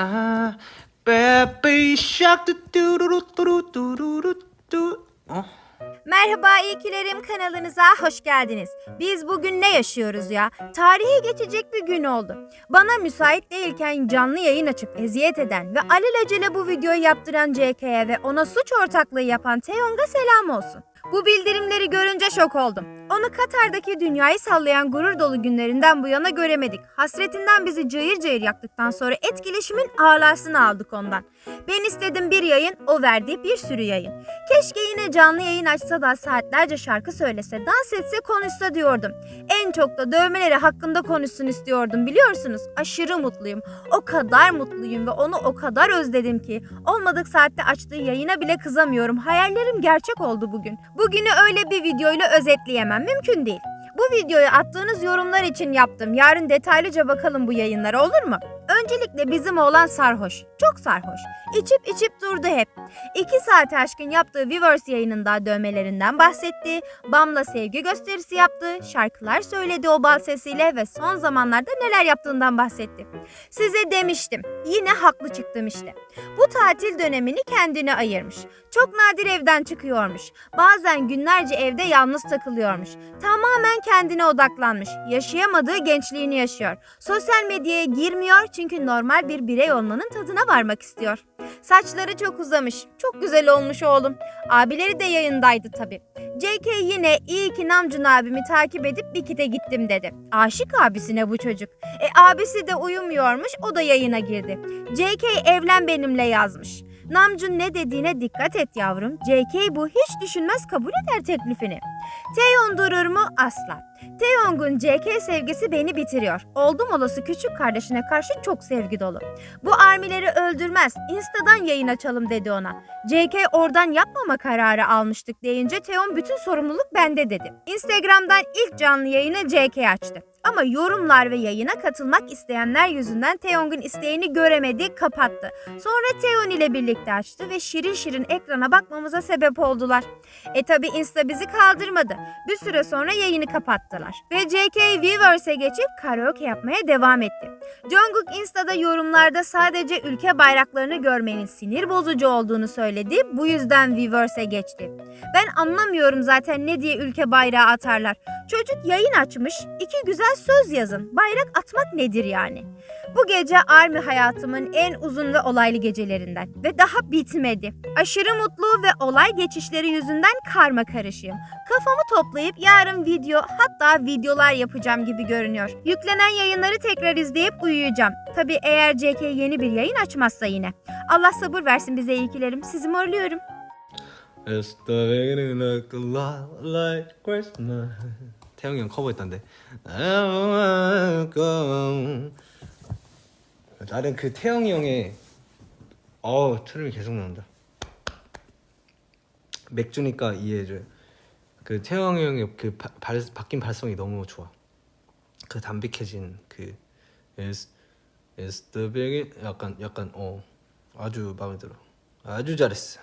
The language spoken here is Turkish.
아, baby shark. Merhaba İyikilerim kanalınıza hoş geldiniz. Biz bugün ne yaşıyoruz ya? Tarihe geçecek bir gün oldu. Bana müsait değilken canlı yayın açıp eziyet eden ve alelacele bu videoyu yaptıran JK'ye ve ona suç ortaklığı yapan Teong'a selam olsun. Bu bildirimleri görünce şok oldum. Onu Katar'daki dünyayı sallayan gurur dolu günlerinden bu yana göremedik. Hasretinden bizi cayır cayır yaktıktan sonra etkileşimin alasını aldık ondan. Ben istedim bir yayın, o verdi bir sürü yayın. Keşke yine canlı yayın açsa da saatlerce şarkı söylese, dans etse, konuşsa diyordum. En çok da dövmeleri hakkında konuşsun istiyordum biliyorsunuz. Aşırı mutluyum. O kadar mutluyum ve onu o kadar özledim ki. Olmadık saatte açtığı yayına bile kızamıyorum. Hayallerim gerçek oldu bugün. Bugünü öyle bir videoyla özetleyemem. Mümkün değil. Bu videoyu attığınız yorumlar için yaptım. Yarın detaylıca bakalım bu yayınlara olur mu? Öncelikle bizim oğlan sarhoş. Çok sarhoş. İçip içip durdu hep. İki saate aşkın yaptığı Weverse yayınında dövmelerinden bahsetti. Bam'la sevgi gösterisi yaptı. Şarkılar söyledi o bal sesiyle ve son zamanlarda neler yaptığından bahsetti. Size demiştim. Yine haklı çıktım işte. Bu tatil dönemini kendine ayırmış. Çok nadir evden çıkıyormuş. Bazen günlerce evde yalnız takılıyormuş. Tamamen kendine odaklanmış. Yaşayamadığı gençliğini yaşıyor. Sosyal medyaya girmiyor çünkü normal bir birey olmanın tadına varmak istiyor. Saçları çok uzamış. Çok güzel olmuş oğlum. Abileri de yayındaydı tabii. JK yine iyi ki Namjoon abimi takip edip Bikit'e gittim dedi. Aşık abisine bu çocuk. E abisi de uyumuyormuş o da yayına girdi. JK evlen benimle yazmış. Namjoon ne dediğine dikkat et yavrum. JK bu hiç düşünmez kabul eder teklifini. Taeyeon durur mu? Asla. Taeyong'un JK sevgisi beni bitiriyor. Oldum olası küçük kardeşine karşı çok sevgi dolu. Bu armileri öldürmez. Insta'dan yayın açalım dedi ona. JK oradan yapmama kararı almıştık deyince Taeyeon bütün sorumluluk bende dedi. Instagram'dan ilk canlı yayını JK açtı. Ama yorumlar ve yayına katılmak isteyenler yüzünden Taeyong'un isteğini göremedi, kapattı. Sonra Taeyeon ile birlikte açtı ve şirin şirin ekrana bakmamıza sebep oldular. E tabi Insta bizi kaldırmadı. Bir süre sonra yayını kapattılar. Ve JK Weverse'e geçip karaoke yapmaya devam etti. Jungkook Insta'da yorumlarda sadece ülke bayraklarını görmenin sinir bozucu olduğunu söyledi. Bu yüzden Weverse'e geçti. Ben anlamıyorum zaten ne diye ülke bayrağı atarlar. Çocuk yayın açmış, iki güzel söz yazın. Bayrak atmak nedir yani? Bu gece Army hayatımın en uzun ve olaylı gecelerinden ve daha bitmedi. Aşırı mutlu ve olay geçişleri yüzünden karma karışığım. Kafamı toplayıp yarın video hatta videolar yapacağım gibi görünüyor. Yüklenen yayınları tekrar izleyip uyuyacağım. Tabi eğer JK yeni bir yayın açmazsa yine. Allah sabır versin bize iyikilerim. Sizi morluyorum. It's the beginning of the light like Christmas. 태영이 형 커버했던데. 나는 그 태영이 형의 어우 트름이 계속 나온다. 맥주니까 이해해줘요. 그 태영이 형의 그 바, 발, 바뀐 발성이 너무 좋아. 그 담백해진 그 It's, it's the beginning 약간 약간 어 아주 마음에 들어. 아주 잘했어.